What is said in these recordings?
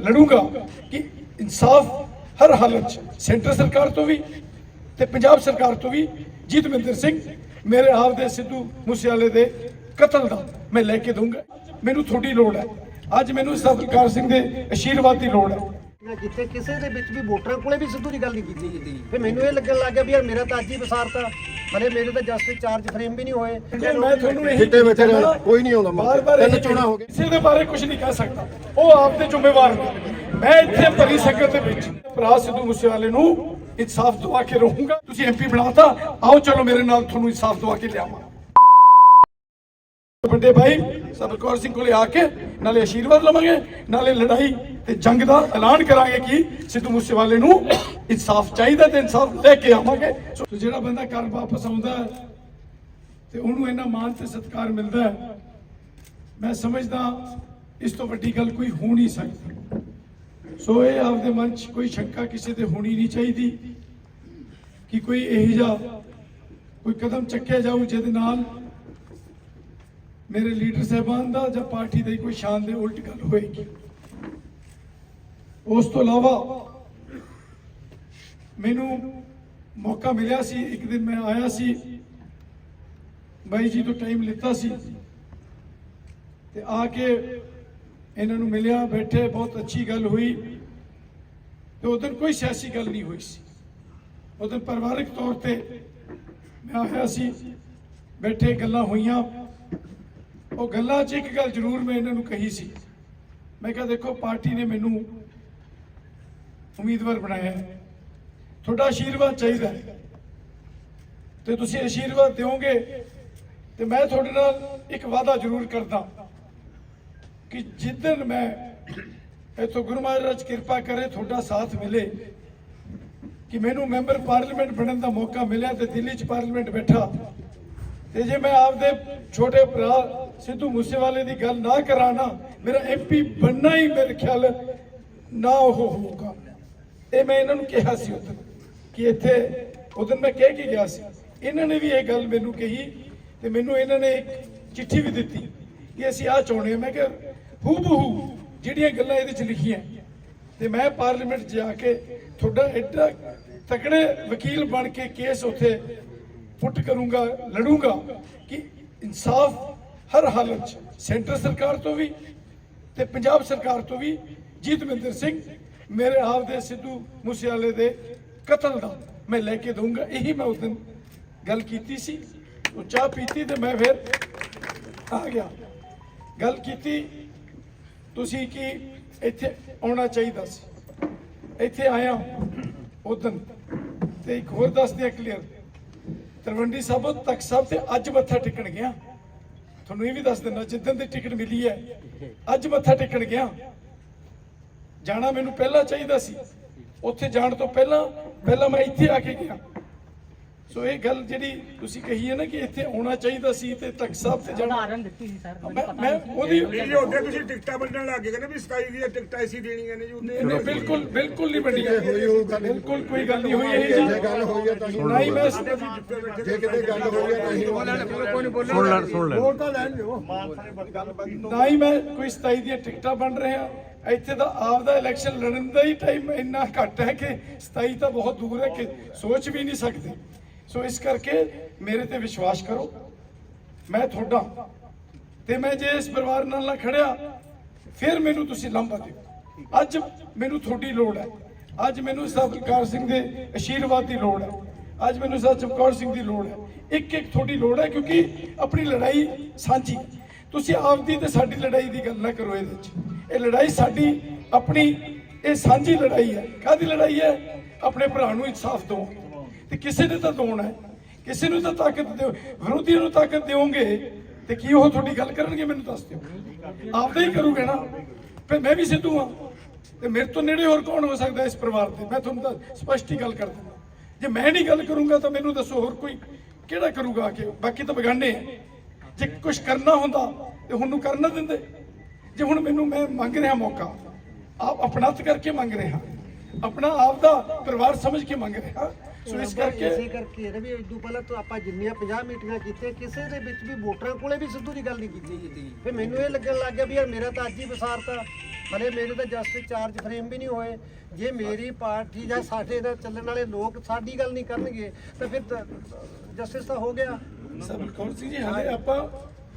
ਲੜੂੰਗਾ ਕਿ ਇਨਸਾਫ ਹਰ ਹਾਲਤ 'ਚ ਸੈਂਟਰ ਸਰਕਾਰ ਤੋਂ ਵੀ ਤੇ ਪੰਜਾਬ ਸਰਕਾਰ ਤੋਂ ਵੀ ਜੀਤਮਿੰਦਰ ਸਿੰਘ ਮੇਰੇ ਆਪ ਦੇ ਸਿੱਧੂ ਮੂਸੇਵਾਲੇ ਦੇ ਕਤਲ ਦਾ ਮੈਂ ਲੈ ਕੇ ਦਊਂਗਾ। ਮੈਨੂੰ ਤੁਹਾਡੀ ਲੋੜ ਹੈ। ਅੱਜ ਮੈਨੂੰ ਸਰਕਾਰ ਸਿੰਘ ਦੇ ਅਸ਼ੀਰਵਾਦ ਦੀ ਲੋੜ ਹੈ। ਜਿੱਥੇ ਕਿਸੇ ਦੇ ਵਿੱਚ ਵੀ ਵੋਟਰਾਂ ਕੋਲੇ ਵੀ ਸਿੱਧੂ ਦੀ ਗੱਲ ਨਹੀਂ ਕੀਤੀ ਕੀਤੀ ਫਿਰ ਮੈਨੂੰ ਇਹ ਲੱਗਣ ਲੱਗ ਗਿਆ ਵੀ ਯਾਰ ਮੇਰਾ ਤਾਂ ਅੱਜ ਹੀ ਵਿਸਾਰਤਾ। ਮਰੇ ਮੇਰੇ ਤਾਂ ਜਸਟ ਚਾਰਜ ਫਰੇਮ ਵੀ ਨਹੀਂ ਹੋਏ। ਮੈਂ ਤੁਹਾਨੂੰ ਇਹੀ ਜਿੱਤੇ ਵਿੱਚ ਕੋਈ ਨਹੀਂ ਆਉਂਦਾ ਬਾਰ ਬਾਰ ਤਿੰਨ ਚੋਣਾਂ ਹੋ ਗਏ ਕਿਸੇ ਦੇ ਬਾਰੇ ਕੁਝ ਨਹੀਂ ਕਹਿ ਸਕਦਾ। ਉਹ ਆਪ ਦੇ ਜ਼ਿੰਮੇਵਾਰ ਮੈਂ ਇੱਥੇ ਭਰੀ ਸੰਗਤ ਦੇ ਵਿੱਚ। ਭਰਾ ਸਿੱਧੂ ਮੂਸੇਵਾਲੇ ਨੂੰ ਇਨਸਾਫ ਦਵਾ ਕੇ ਰਹੂੰਗਾ। ਤੁਸੀਂ ਐਮਪੀ ਬਣਾਤਾ। ਆਓ ਚਲੋ ਮੇਰੇ ਨਾਲ ਤੁਹਾਨੂੰ ਇਨਸਾਫ ਦਵਾ ਕੇ ਲਿਆਵਾਂ। ਵੱਡੇ ਭਾਈ ਸਰਕੌਰ ਸਿੰਘ ਕੋਲੇ ਆ ਕੇ ਨਾਲੇ ਆਸ਼ੀਰਵਾਦ ਲਵਾਂਗੇ, ਨਾਲੇ ਲੜਾਈ ਤੇ ਜੰਗ ਦਾ ਐਲਾਨ ਕਰਾਂਗੇ ਕਿ ਸਿੱਧੂ ਮੂਸੇਵਾਲੇ ਨੂੰ ਇਨਸਾਫ ਚਾਹੀਦਾ ਤੇ ਇਨਸਾਫ ਲੈ ਕੇ ਆਵਾਂਗੇ। ਜਿਹੜਾ ਬੰਦਾ ਘਰ ਵਾਪਸ ਆਉਂਦਾ ਤੇ ਉਹਨੂੰ ਇੰਨਾ ਮਾਣ ਤੇ ਸਤਿਕਾਰ ਮਿਲਦਾ ਮੈਂ ਸਮਝਦਾ ਇਸ ਤੋਂ ਵੱਡੀ ਗੱਲ ਕੋਈ ਹੋ ਨਹੀਂ ਸਕਦੀ। ਸੋ ਇਹ ਆਪਦੇ ਮਨ 'ਚ ਕੋਈ ਸ਼ੰਕਾ ਕਿਸੇ ਤੇ ਹੋਣੀ ਨਹੀਂ ਚਾਹੀਦੀ ਕਿ ਕੋਈ ਇਹੋ ਜਿਹਾ ਕੋਈ ਕਦਮ ਚੱਕਿਆ ਜਾਊ ਜਿਹਦੇ ਨਾਲ ਮੇਰੇ ਲੀਡਰ ਸਾਹਿਬਾਨ ਦਾ ਜਾਂ ਪਾਰਟੀ ਦੀ ਕੋਈ ਸ਼ਾਨ ਦੇ ਉਲਟ ਗੱਲ ਹੋਏਗੀ। ਉਸ ਤੋਂ ਇਲਾਵਾ ਮੈਨੂੰ ਮੌਕਾ ਮਿਲਿਆ ਸੀ, ਇੱਕ ਦਿਨ ਮੈਂ ਆਇਆ ਸੀ, ਬਾਈ ਜੀ ਤੋਂ ਟਾਈਮ ਲਿੱਤਾ ਸੀ ਤੇ ਆ ਕੇ ਇਹਨਾਂ ਨੂੰ ਮਿਲਿਆ, ਬੈਠੇ, ਬਹੁਤ ਅੱਛੀ ਗੱਲ ਹੋਈ। ਤੇ ਉਦੋਂ ਕੋਈ ਸਿਆਸੀ ਗੱਲ ਨਹੀਂ ਹੋਈ ਸੀ। ਉਦੋਂ ਪਰਿਵਾਰਕ ਤੌਰ ਤੇ ਮੈਂ ਆਇਆ ਸੀ, ਬੈਠੇ ਗੱਲਾਂ ਹੋਈਆਂ। ਉਹ ਗੱਲਾਂ 'ਚ ਇੱਕ ਗੱਲ ਜ਼ਰੂਰ ਮੈਂ ਇਹਨਾਂ ਨੂੰ ਕਹੀ ਸੀ। ਮੈਂ ਕਿਹਾ, ਦੇਖੋ, ਪਾਰਟੀ ਨੇ ਮੈਨੂੰ ਉਮੀਦਵਾਰ ਬਣਾਇਆ ਤੁਹਾਡਾ ਆਸ਼ੀਰਵਾਦ ਚਾਹੀਦਾ ਹੈ। ਤੇ ਤੁਸੀਂ ਆਸ਼ੀਰਵਾਦ ਦਿਓਗੇ ਤੇ ਮੈਂ ਤੁਹਾਡੇ ਨਾਲ ਇੱਕ ਵਾਅਦਾ ਜ਼ਰੂਰ ਕਰਦਾ। ਕਿ ਜਿੱਦਨ ਮੈਂ ਇਥੋਂ ਗੁਰੂ ਮਹਾਰਾਜ ਕਿਰਪਾ ਕਰੇ, ਤੁਹਾਡਾ ਸਾਥ ਮਿਲੇ, ਕਿ ਮੈਨੂੰ ਮੈਂਬਰ ਪਾਰਲੀਮੈਂਟ ਬਣਨ ਦਾ ਮੌਕਾ ਮਿਲਿਆ ਤੇ ਦਿੱਲੀ 'ਚ ਪਾਰਲੀਮੈਂਟ ਬੈਠਾ। ਤੇ ਜੇ ਮੈਂ ਆਪਦੇ ਛੋਟੇ ਭਰਾ ਸਿੱਧੂ ਮੂਸੇਵਾਲੇ ਦੀ ਗੱਲ ਨਾ ਕਰਾਂ ਨਾ, ਮੇਰਾ ਐਮਪੀ ਬਣਨਾ ਹੀ ਮੇਰੇ ਖਿਆਲ ਨਾ ਉਹ ਹੋਊਗਾ। ਇਹ ਮੈਂ ਇਹਨਾਂ ਨੂੰ ਕਿਹਾ ਸੀ ਉਦੋਂ ਕਿ ਇੱਥੇ, ਉਦੋਂ ਮੈਂ ਕਹਿ ਕੇ ਗਿਆ ਸੀ। ਇਹਨਾਂ ਨੇ ਵੀ ਇਹ ਗੱਲ ਮੈਨੂੰ ਕਹੀ ਤੇ ਮੈਨੂੰ ਇਹਨਾਂ ਨੇ ਇੱਕ ਚਿੱਠੀ ਵੀ ਦਿੱਤੀ ਕਿ ਅਸੀਂ ਆਹ ਚਾਹੁੰਦੇ ਹਾਂ। ਮੈਂ ਕਿਹਾ ਹੂ ਬਹੂ ਜਿਹੜੀਆਂ ਗੱਲਾਂ ਇਹਦੇ ਚ ਲਿਖੀਆਂ। ਤੇ ਮੈਂ ਪਾਰਲੀਮੈਂਟ ਜਾ ਕੇ ਤੁਹਾਡਾ ਐਡਾ ਤਕੜੇ ਵਕੀਲ ਬਣ ਕੇ ਕੇਸ ਉੱਥੇ ਪੁੱਟ ਕਰੂੰਗਾ, ਲੜੂੰਗਾ ਕਿ ਇਨਸਾਫ ਹਰ ਹਾਲਤ 'ਚ, ਸੈਂਟਰ ਸਰਕਾਰ ਤੋਂ ਵੀ ਤੇ ਪੰਜਾਬ ਸਰਕਾਰ ਤੋਂ ਵੀ, ਜੀਤਮਿੰਦਰ ਸਿੰਘ ਮੇਰੇ ਆਪ ਦੇ ਸਿੱਧੂ ਮੂਸੇਵਾਲੇ ਦੇ ਕਤਲ ਦਾ ਮੈਂ ਲੈ ਕੇ ਦਊਂਗਾ। ਇਹੀ ਮੈਂ ਉਸ ਦਿਨ ਗੱਲ ਕੀਤੀ ਸੀ। ਉਹ ਚਾਹ ਪੀਤੀ ਤੇ ਮੈਂ ਫਿਰ ਆ ਗਿਆ। ਗੱਲ ਕੀਤੀ ਤੁਸੀਂ ਕੀ ਇੱਥੇ ਆਉਣਾ ਚਾਹੀਦਾ ਸੀ? ਇੱਥੇ ਆਇਆ ਉਦੋਂ। ਤੇ ਇੱਕ ਹੋਰ ਦੱਸ ਦਿਆਂ ਕਲੀਅਰ ਤਲਵੰਡੀ ਸਾਬੋ ਤੱਕ ਸਾਹਿਬ ਤੇ ਅੱਜ ਮੱਥਾ ਟੇਕਣ ਗਿਆ। ਤੁਹਾਨੂੰ ਇਹ ਵੀ ਦੱਸ ਦਿੰਦਾ ਜਿੱਦਣ ਦੀ ਟਿਕਟ ਮਿਲੀ ਹੈ, ਅੱਜ ਮੱਥਾ ਟੇਕਣ ਗਿਆ। ਜਾਣਾ ਮੈਨੂੰ ਪਹਿਲਾਂ ਚਾਹੀਦਾ ਸੀ। ਉੱਥੇ ਜਾਣ ਤੋਂ ਪਹਿਲਾਂ ਪਹਿਲਾਂ ਮੈਂ ਇੱਥੇ ਆ ਕੇ ਗਿਆ। ਸੋ ਇਹ ਗੱਲ ਜਿਹੜੀ ਤੁਸੀਂ ਕਹੀ ਹੈ ਨਾ ਕਿ ਇੱਥੇ ਆਉਣਾ ਚਾਹੀਦਾ ਸੀ ਤੇ ਤਖਤ ਸਾਹਿਬ ਤੇ ਜਾਣਾ। ਉਦਾਹਰਨ ਦਿੱਤੀ ਸੀ ਸਰ ਮੈਂ ਨਹੀਂ ਉਹਦੀ ਜੀ ਉਹਦੇ ਤੁਸੀਂ ਟਿਕਟਾਂ ਵੰਡਣ ਲੱਗ ਗਏ ਕਹਿੰਦੇ ਵੀ 27 ਦੀਆਂ ਟਿਕਟਾਂ ਅਸੀਂ ਦੇਣੀਆਂ ਨੇ ਜੀ ਉਹਦੇ ਨਹੀਂ, ਬਿਲਕੁਲ ਬਿਲਕੁਲ ਨਹੀਂ ਵੱਡੀ ਗੱਲ ਬਿਲਕੁਲ ਕੋਈ ਗੱਲ ਨਹੀਂ ਹੋਈ ਇਹ ਜੇ। ਜੀ ਗੱਲ ਹੋਈ ਹੈ ਤਾਂ ਹੀ ਨਹੀਂ ਮੈਂ ਜੇ ਕਿਤੇ ਗੱਲ ਹੋਈ ਹੈ ਤਾਂ ਹੀ ਸੁਣ ਲੈ ਸੁਣ ਲੈ ਵੋਟ ਤਾਂ ਲੈਣ ਦਿਓ। ਨਾ ਹੀ ਮੈਂ ਕੋਈ 27 ਦੀਆਂ ਟਿਕਟਾਂ ਬਣ ਰਿਹਾ। ਇੱਥੇ ਤਾਂ ਆਪ ਦਾ ਇਲੈਕਸ਼ਨ ਲੜਨ ਦਾ ਹੀ ਟਾਈਮ ਇੰਨਾ ਘੱਟ ਹੈ ਕਿ 27 ਤਾਂ ਬਹੁਤ ਦੂਰ ਹੈ ਕਿ ਸੋਚ ਵੀ ਨਹੀਂ ਸਕਦੇ। ਸੋ ਇਸ ਕਰਕੇ ਮੇਰੇ ਤੇ ਵਿਸ਼ਵਾਸ ਕਰੋ। ਮੈਂ ਤੁਹਾਡਾ ਤੇ ਮੈਂ ਜੇ ਇਸ ਪਰਿਵਾਰ ਨਾਲ ਨਾ ਖੜਿਆ, ਫਿਰ ਮੈਨੂੰ ਤੁਸੀਂ ਲੰਬਾ ਦਿਓ। ਅੱਜ ਮੈਨੂੰ ਤੁਹਾਡੀ ਲੋੜ ਹੈ। ਅੱਜ ਮੈਨੂੰ ਸਰਕਾਰ ਸਿੰਘ ਦੇ ਅਸ਼ੀਰਵਾਦ ਦੀ ਲੋੜ ਹੈ। ਅੱਜ ਮੈਨੂੰ ਸਤਿਕਾਰ ਸਿੰਘ ਦੀ ਲੋੜ ਹੈ। ਇੱਕ ਇੱਕ ਤੁਹਾਡੀ ਲੋੜ ਹੈ ਕਿਉਂਕਿ ਆਪਣੀ ਲੜਾਈ ਸਾਂਝੀ। ਤੁਸੀਂ ਆਪਦੀ ਤੇ ਸਾਡੀ ਲੜਾਈ ਦੀ ਗੱਲ ਨਾ ਕਰੋ ਇਹਦੇ ਵਿੱਚ। ਇਹ ਲੜਾਈ ਸਾਡੀ ਆਪਣੀ, ਇਹ ਸਾਂਝੀ ਲੜਾਈ ਹੈ। ਕਾਹਦੀ ਲੜਾਈ ਹੈ? ਆਪਣੇ ਭਰਾ ਨੂੰ ਇਨਸਾਫ ਦਿਓ। ਤੇ ਕਿਸੇ ਨੇ ਤਾਂ ਦੋਣਾ ਹੈ। ਕਿਸੇ ਨੂੰ ਤਾਂ ਤਾਕਤ ਦਿਓ। ਵਿਰੋਧੀਆਂ ਨੂੰ ਤਾਕਤ ਦਿਓਗੇ ਤੇ ਕੀ ਉਹ ਤੁਹਾਡੀ ਗੱਲ ਕਰਨਗੇ ਮੈਨੂੰ ਦੱਸ ਦਿਓ। ਆਪਦਾ ਹੀ ਕਰੂਗੇ ਨਾ। ਫਿਰ ਮੈਂ ਵੀ ਸਿੱਧੂ ਹਾਂ। ਤੇ ਮੇਰੇ ਤੋਂ ਨੇੜੇ ਹੋਰ ਕੌਣ ਹੋ ਸਕਦਾ ਇਸ ਪਰਿਵਾਰ ਦੇ? ਮੈਂ ਤੁਹਾਨੂੰ ਤਾਂ ਸਪਸ਼ਟ ਹੀ ਗੱਲ ਕਰ ਦਿੰਦਾ। ਜੇ ਮੈਂ ਨਹੀਂ ਗੱਲ ਕਰੂੰਗਾ ਤਾਂ ਮੈਨੂੰ ਦੱਸੋ ਹੋਰ ਕੋਈ ਕਿਹੜਾ ਕਰੂਗਾ ਆ ਬਾਕੀ ਤਾਂ ਬਗਾਨੇ ਆ। ਜੇ ਕੁਝ ਕਰਨਾ ਹੁੰਦਾ ਤੇ ਹੁਣ ਨੂੰ ਕਰਨ ਨਾ ਦਿੰਦੇ। ਜੇ ਹੁਣ ਮੈਨੂੰ ਮੈਂ ਮੰਗ ਰਿਹਾ ਮੌਕਾ, ਆਪ ਅਪਣਤ ਕਰਕੇ ਮੰਗ ਰਿਹਾ। ਆਪਣਾ ਆਪ ਦਾ ਪਰਿਵਾਰ ਸਮਝ ਕੇ ਮੰਗ ਰਿਹਾ। ਸੋ ਇਸ ਇਸੇ ਕਰਕੇ ਕਰਕੇ ਇਹ ਵੀ ਇਦੋਂ ਪਹਿਲਾਂ ਤਾਂ ਆਪਾਂ ਜਿੰਨੀਆਂ 50 ਮੀਟਿੰਗਾਂ ਕੀਤੀਆਂ ਕਿਸੇ ਦੇ ਵਿੱਚ ਵੀ ਵੋਟਰਾਂ ਕੋਲੇ ਵੀ ਸਿੱਧੂ ਦੀ ਗੱਲ ਨਹੀਂ ਕੀਤੀ। ਫਿਰ ਮੈਨੂੰ ਇਹ ਲੱਗਣ ਲੱਗ ਗਿਆ ਵੀ ਯਾਰ ਮੇਰਾ ਤਾਂ ਅੱਜ ਹੀ ਵਿਸਾਰਤਾ। ਹਲੇ ਮੇਰੇ ਤਾਂ ਜਸਟ ਚਾਰਜ ਫਰੇਮ ਵੀ ਨਹੀਂ ਹੋਏ। ਜੇ ਮੇਰੀ ਪਾਰਟੀ ਜਾਂ ਸਾਡੇ ਦਾ ਚੱਲਣ ਵਾਲੇ ਲੋਕ ਸਾਡੀ ਗੱਲ ਨਹੀਂ ਕਰਨਗੇ ਤਾਂ ਫਿਰ ਜਸਟਿਸ ਤਾਂ ਹੋ ਗਿਆ। ਸਭ ਕੌਰ ਸਿੰਘ ਜੀ? ਹਾਲੇ ਆਪਾਂ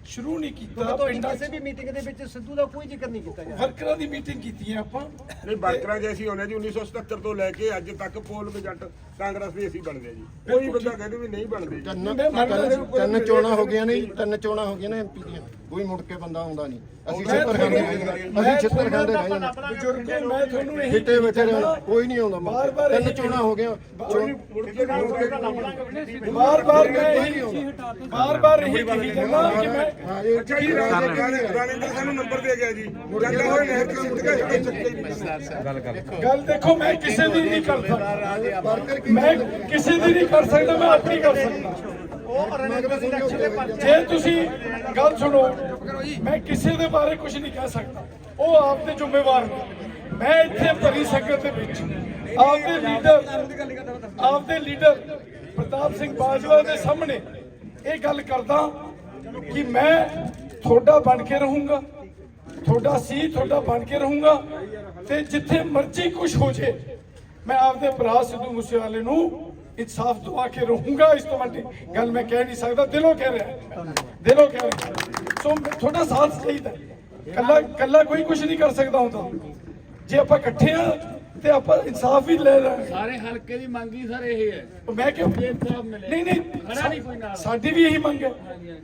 ਸ਼ੁਰੂ ਨਹੀਂ ਕੀਤਾ ਤੁਹਾਡੀ ਪਿੰਡਾਂ ਕਿਸੇ 'ਚ ਵੀ ਮੀਟਿੰਗ ਦੇ ਵਿੱਚ ਸਿੱਧੂ ਦਾ ਕੋਈ ਜ਼ਿਕਰ ਨਹੀਂ ਕੀਤਾ ਗਿਆ। ਵਰਕਰਾਂ ਦੀ ਮੀਟਿੰਗ ਕੀਤੀ ਹੈ ਆਪਾਂ। ਨਹੀਂ ਵਰਕਰਾਂ ਜੇ ਅਸੀਂ ਹੋਣੇ ਜੀ 1977 ਤੋਂ ਲੈ ਕੇ ਅੱਜ ਤੱਕ ਪੋਲ ਏਜੰਟ ਕਾਂਗਰਸ ਦੇ ਅਸੀਂ ਬਣਦੇ ਆ ਜੀ ਕੋਈ ਬੰਦਾ ਕਹਿੰਦੇ ਵੀ ਨਹੀਂ ਬਣਦੇ ਜੀ। ਤਿੰਨ ਮੈਂ ਮੰਨਦਾ ਤਿੰਨ- ਤਿੰਨ ਚੋਣਾਂ ਹੋ ਗਈਆਂ ਨੇ ਜੀ, ਤਿੰਨ ਚੋਣਾਂ ਹੋ ਗਈਆਂ ਨੇ ਐਮਪੀ ਦੀਆਂ। ਕੋਈ ਮੁੜ ਕੇ ਬੰਦਾ ਆਉਂਦਾ ਨਹੀਂ। ਅਸੀਂ ਛਿੱਤਰ ਖਾਂਦੇ ਰਹਿ ਅਸੀਂ ਛਿੱਤਰ ਖਾਂਦੇ ਰਹਿ ਜਾਣਾ ਬਜ਼ੁਰਗੋ ਮੈਂ ਤੁਹਾਨੂੰ ਇਹੀ ਕਿਤੇ ਬੈਠੇ ਰਹਿਣਾ ਕੋਈ ਨਹੀਂ ਆਉਂਦਾ ਤਿੰਨ ਚੋਣਾਂ ਹੋ ਗਈਆਂ। ਚੋਣ ਬਾਰ ਬਾਰ ਮੈਂ ਇਹੀ ਬਾਰ ਬਾਰ ਇਹੀ ਕਹੀ ਜਾਂਦਾ ਕਿ ਮੈਂ ਅੱਛਾ ਜੀ ਰਾਣੇਂਦਰ ਸਾਨੂੰ ਨੰਬਰ ਦੇ ਗਿਆ ਜੀ ਜਾਂਦਾ ਹੋਇਆ ਨਹਿਰ ਚ ਸੁੱਟ ਗਿਆ ਇਹ ਚੱਕੇ ਨਹੀਂ ਗੱਲ ਦੇਖੋ, ਮੈਂ ਕਿਸੇ ਦੀ ਨਹੀਂ ਕਰ ਸਕਦਾ। ਮੈਂ ਕਿਸੇ ਦੀ ਨਹੀਂ ਕਰ ਸਕਦਾ, ਮੈਂ ਆਪਣੀ ਕਰ ਸਕਦਾ। ਜੇ ਤੁਸੀਂ ਗੱਲ ਸੁਣੋ, ਮੈਂ ਕਿਸੇ ਦੇ ਬਾਰੇ ਕੁਝ ਨਹੀਂ ਕਹਿ ਸਕਦਾ। ਉਹ ਆਪ ਦੇ ਜ਼ਿੰਮੇਵਾਰ ਮੈਂ ਇੱਥੇ ਭਰੀ ਸੰਗਤ ਦੇ ਵਿੱਚ। ਆਪਦੇ ਲੀਡਰ ਆਪਦੇ ਲੀਡਰ ਪ੍ਰਤਾਪ ਸਿੰਘ ਬਾਜਵਾ ਦੇ ਸਾਹਮਣੇ ਇਹ ਗੱਲ ਕਰਦਾ ਕਿ ਮੈਂ ਤੁਹਾਡਾ ਬਣ ਕੇ ਰਹੂੰਗਾ, ਤੁਹਾਡਾ ਸੀ ਤੁਹਾਡਾ ਬਣ ਕੇ ਰਹੂੰਗਾ ਤੇ ਜਿੱਥੇ ਮਰਜ਼ੀ ਕੁਝ ਹੋ ਜੇ, ਮੈਂ ਆਪਦੇ ਭਰਾ ਸਿੱਧੂ ਮੂਸੇਵਾਲੇ ਨੂੰ ਇਨਸਾਫ ਦਵਾ ਕੇ ਰਹੂੰਗਾ ਇਸ ਤੋਂ ਵੱਡੀ ਗੱਲ ਮੈਂ ਕਹਿ ਨਹੀਂ ਸਕਦਾ, ਦਿਲੋਂ ਕਹਿ ਰਿਹਾ, ਦਿਲੋਂ ਕਹਿ ਰਿਹਾ। ਸੋ ਮੈਂ- ਤੁਹਾਡਾ ਸਾਥ ਚਾਹੀਦਾ, ਕੱਲਾ ਕੱਲਾ ਕੋਈ ਕੁਝ ਨਹੀਂ ਕਰ ਸਕਦਾ ਹੁੰਦਾ। ਜੇ ਆਪਾਂ ਇਕੱਠੇ ਆ ਤੇ ਆਪਾਂ ਇਨਸਾਫ ਵੀ ਲੈ ਲੈਣਾ। ਸਾਰੇ ਹਲਕੇ ਦੀ ਮੰਗ ਹੀ ਸਰ ਇਹ ਹੈ। ਮੈਂ ਕਿ ਇਨਸਾਫ਼ ਮਿਲੇ। ਨਹੀਂ ਨਹੀਂ ਖੜਾ ਨਹੀਂ ਕੋਈ ਨਾਲ। ਸਾਡੀ ਵੀ ਇਹੀ ਮੰਗ ਹੈ।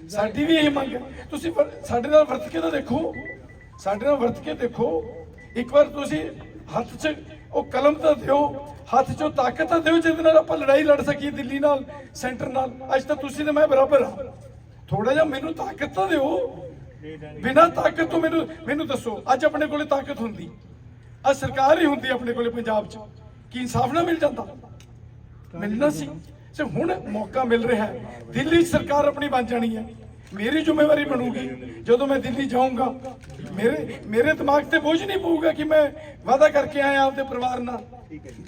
ਸਾਡੀ ਵੀ ਇਹੀ ਮੰਗ ਹੈ। ਤੁਸੀਂ ਵਰ- ਸਾਡੇ ਨਾਲ ਵਰਤ ਕੇ ਤਾਂ ਦੇਖੋ। ਸਾਡੇ ਨਾਲ ਵਰਤ ਕੇ ਦੇਖੋ। ਇੱਕ ਵਾਰ ਤੁਸੀਂ ਹੱਥ 'ਚ ਉਹ ਕਲਮ ਤਾਂ ਦਿਓ ਹੱਥ 'ਚੋਂ ਤਾਕਤ ਤਾਂ ਦਿਓ ਜਿਹਦੇ ਨਾਲ ਆਪਾਂ ਲੜਾਈ ਲੜ ਸਕੀਏ ਦਿੱਲੀ ਨਾਲ ਸੈਂਟਰ ਨਾਲ। ਅੱਜ ਤਾਂ ਤੁਸੀਂ ਤੇ ਮੈਂ ਬਰਾਬਰ ਆ ਥੋੜਾ ਜਿਹਾ ਮੈਨੂੰ ਤਾਕਤ ਤਾਂ ਦਿਓ। ਬਿਨਾਂ ਤਾਕਤ ਤੋਂ ਮੈਨੂੰ ਮੈਨੂੰ ਦੱਸੋ ਅੱਜ ਆਪਣੇ ਕੋਲੇ ਤਾਕਤ ਹੁੰਦੀ। ਆ ਸਰਕਾਰ ਹੀ ਹੁੰਦੀ ਆਪਣੇ ਕੋਲੇ ਪੰਜਾਬ 'ਚ। ਕੀ ਇਨਸਾਫ ਨਾ ਮਿਲ ਜਾਂਦਾ? ਮਿਲਣਾ ਸੀ। ਸੇ ਹੁਣ ਮੌਕਾ ਮਿਲ ਰਿਹਾ ਹੈ। ਦਿੱਲੀ ਸਰਕਾਰ ਆਪਣੀ ਬਣ ਜਾਣੀ ਹੈ। ਮੇਰੀ ਜ਼ਿੰਮੇਵਾਰੀ ਬਣੂਗੀ। ਜਦੋਂ ਮੈਂ ਦਿੱਲੀ ਜਾਊਂਗਾ, ਮੇਰੇ ਮੇਰੇ ਦਿਮਾਗ ਤੇ ਬੋਝ ਨਹੀਂ ਪਊਗਾ ਕਿ ਮੈਂ ਵਾਅਦਾ ਕਰਕੇ ਆਇਆ ਆਪਦੇ ਪਰਿਵਾਰ ਨਾਲ।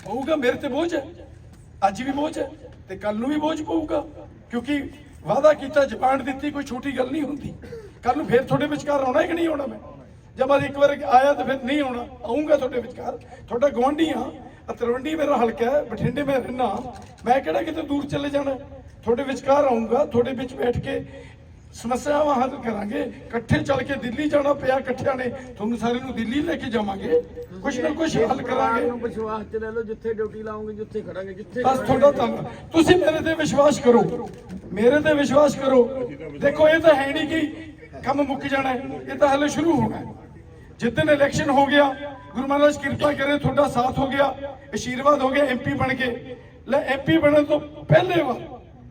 ਪਊਗਾ, ਮੇਰੇ ਤੇ ਬੋਝ ਹੈ। ਅੱਜ ਵੀ ਬੋਝ ਹੈ ਤੇ ਕੱਲ ਨੂੰ ਵੀ ਬੋਝ ਪਊਗਾ। ਕਿਉਂਕਿ ਵਾਅਦਾ ਕੀਤਾ ਜ਼ਬਾਨ ਦਿੱਤੀ, ਕੋਈ ਛੋਟੀ ਗੱਲ ਨਹੀਂ ਹੁੰਦੀ। ਕੱਲ ਨੂੰ ਫੇਰ ਤੁਹਾਡੇ ਵਿਚਕਾਰ ਆਉਣਾ ਕਿ ਨਹੀਂ ਆਉਣਾ ਮੈਂ? ਜਦ ਮੈਂ ਇੱਕ ਵਾਰ ਆਇਆ ਤਾਂ ਫਿਰ ਨਹੀਂ ਆਉਣਾ ਆਉਂਗਾ ਤੁਹਾਡੇ ਵਿਚਕਾਰ। ਤੁਹਾਡਾ ਗਵਾਂਢੀ ਆ ਆਹ ਤਲਵੰਡੀ ਮੇਰਾ ਹਲਕਾ ਹੈ ਬਠਿੰਡੇ ਮੈਂ ਰਹਿਣਾ ਮੈਂ ਕਿਹੜਾ ਕਿਤੇ ਦੂਰ ਚਲੇ ਜਾਣਾ ਤੁਹਾਡੇ ਵਿਚਕਾਰ ਆਉਂਗਾ ਤੁਹਾਡੇ ਵਿੱਚ ਬੈਠ ਕੇ ਸਮੱਸਿਆਵਾਂ ਹੱਲ ਕਰਾਂਗੇ ਇਕੱਠੇ ਚੱਲ ਕੇ ਦਿੱਲੀ ਜਾਣਾ ਪਿਆ ਇਕੱਠਿਆਂ ਨੇ ਤੁਹਾਨੂੰ ਸਾਰੇ ਨੂੰ ਦਿੱਲੀ ਲੈ ਕੇ ਜਾਵਾਂਗੇ। ਕੁਛ ਨਾ ਕੁਛ ਹੱਲ ਕਰਾਂਗੇ। ਨੂੰ ਵਿਸ਼ਵਾਸ ਚ ਲੈ ਲਓ ਜਿੱਥੇ ਡਿਊਟੀ ਲਾਉਂਗੇ ਜਿੱਥੇ ਖੜਾਂਗੇ ਜਿੱਥੇ ਬਸ ਤੁਹਾਡਾ ਧੰਨਵਾਦ। ਤੁਸੀਂ ਮੇਰੇ ਤੇ ਵਿਸ਼ਵਾਸ ਕਰੋ। ਮੇਰੇ ਤੇ ਵਿਸ਼ਵਾਸ ਕਰੋ। ਦੇਖੋ ਇਹ ਤਾਂ ਹੈ ਨਹੀਂ ਕਿ ਕੰਮ ਮੁੱਕ ਜਾਣਾ ਹੈ ਇਹ ਤਾਂ ਹਲੇ ਸ਼ੁਰੂ ਹੋਣਾ ਹੈ। ਜਿੱਦਨ ਇਲੈਕਸ਼ਨ ਹੋ ਗਿਆ ਗੁਰੂ ਮਹਾਰਾਜ ਕਿਰਪਾ ਕਰੇ ਤੁਹਾਡਾ ਸਾਥ ਹੋ ਗਿਆ ਆਸ਼ੀਰਵਾਦ ਹੋ ਗਿਆ ਐਮਪੀ ਬਣ ਕੇ। ਲੈ ਐਮਪੀ ਬਣਨ ਤੋਂ ਪਹਿਲੇ ਵਾਰ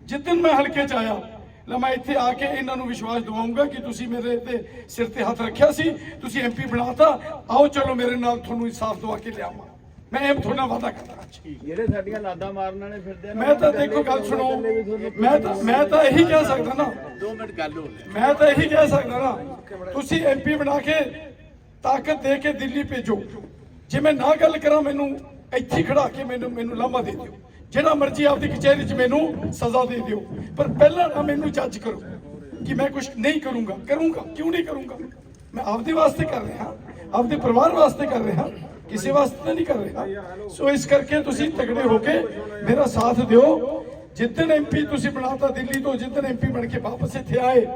ਜਿੱਦਨ ਮੈਂ ਹਲਕੇ ਚ ਆਇਆ ਲੈ ਮੈਂ ਇੱਥੇ ਆ ਕੇ ਇਹਨਾਂ ਨੂੰ ਵਿਸ਼ਵਾਸ ਦਿਵਾਉਂਗਾ ਕਿ ਤੁਸੀਂ ਮੇਰੇ ਤੇ ਸਿਰ ਤੇ ਹੱਥ ਰੱਖਿਆ ਸੀ ਤੁਸੀਂ ਐਮਪੀ ਬਣਾਤਾ ਆਓ ਚਲੋ ਮੇਰੇ ਨਾਲ ਤੁਹਾਨੂੰ ਇਨਸਾਫ ਦਵਾ ਕੇ ਲਿਆਵਾਂ। ਮੈਂ ਇਹ ਤੁਹਾਡਾ ਵਾਅਦਾ ਕਰਦਾ ਜਿਹੜੇ ਸਾਡੀਆਂ ਲਾਦਾ ਮਾਰਨ ਵਾਲੇ ਫਿਰਦੇ ਮੈਂ ਤਾਂ ਦੇਖੋ ਗੱਲ ਸੁਣੋ ਮੈਂ ਤਾਂ ਮੈਂ ਤਾਂ ਇਹੀ ਕਹਿ ਸਕਦਾ ਨਾ। ਦੋ ਮਿੰਟ ਗੱਲ ਹੋ ਮੈਂ ਤਾਂ ਇਹੀ ਕਹਿ ਸਕਦਾ ਨਾ ਤੁਸੀਂ ਐਮਪੀ ਬਣਾ ਕੇ ਤਾਕਤ ਦੇ ਕੇ ਦਿੱਲੀ ਭੇਜੋ। ਜੇ ਮੈਂ ਨਾ ਗੱਲ ਕਰਾਂ, ਮੈਨੂੰ ਇੱਥੇ ਖੜਾ ਕੇ ਮੈਨੂੰ ਮੈਨੂੰ ਲਾਮਾ ਦੇ ਦਿਓ। ਜਿਹੜਾ ਮਰਜ਼ੀ ਆਪਦੀ ਕਚਹਿਰੀ 'ਚ ਮੈਨੂੰ ਸਜ਼ਾ ਦੇ ਦਿਓ। ਪਰ ਪਹਿਲਾਂ ਨਾ ਮੈਨੂੰ ਜੱਜ ਕਰੋ ਕਿ ਮੈਂ ਕੁਝ ਨਹੀਂ ਕਰੂੰਗਾ। ਕਰੂੰਗਾ? ਕਿਉਂ ਨਹੀਂ ਕਰੂੰਗਾ? ਮੈਂ ਆਪਦੇ ਵਾਸਤੇ ਕਰ ਰਿਹਾ, ਆਪਦੇ ਪਰਿਵਾਰ ਵਾਸਤੇ ਕਰ ਰਿਹਾ, ਕਿਸੇ ਵਾਸਤੇ ਨਹੀਂ ਕਰ ਰਿਹਾ। ਸੋ ਇਸ ਕਰਕੇ ਤੁਸੀਂ ਤਗੜੇ ਹੋ ਕੇ ਮੇਰਾ ਸਾਥ ਦਿਓ। ਜਿੱਦਣ ਐਮਪੀ ਤੁਸੀਂ ਬਣਾਤਾ ਦਿੱਲੀ ਤੋਂ, ਜਿੱਦਣ ਐਮਪੀ ਬਣ ਕੇ ਵਾਪਸ ਇੱਥੇ ਆਏ,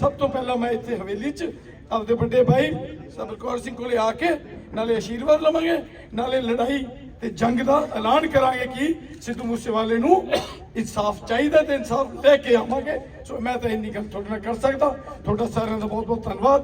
ਸਭ ਤੋਂ ਪਹਿਲਾਂ ਮੈਂ ਇੱਥੇ ਹਵੇਲੀ 'ਚ ਆਪਦੇ ਵੱਡੇ ਭਾਈ ਸਬਰਕੌਰ ਸਿੰਘ ਕੋਲੇ ਆ ਕੇ ਨਾਲੇ ਆਸ਼ੀਰਵਾਦ ਲਵਾਂਗੇ, ਨਾਲੇ ਲੜਾਈ ਤੇ ਜੰਗ ਦਾ ਐਲਾਨ ਕਰਾਂਗੇ ਕਿ ਸਿੱਧੂ ਮੂਸੇਵਾਲੇ ਨੂੰ ਇਨਸਾਫ ਚਾਹੀਦਾ ਤੇ ਇਨਸਾਫ ਲੈ ਕੇ ਆਵਾਂਗੇ। ਸੋ ਮੈਂ ਤਾਂ ਇੰਨੀ ਗੱਲ ਤੁਹਾਡੇ ਨਾਲ ਕਰ ਸਕਦਾ। ਤੁਹਾਡਾ ਸਾਰਿਆਂ ਦਾ ਬਹੁਤ ਬਹੁਤ ਧੰਨਵਾਦ।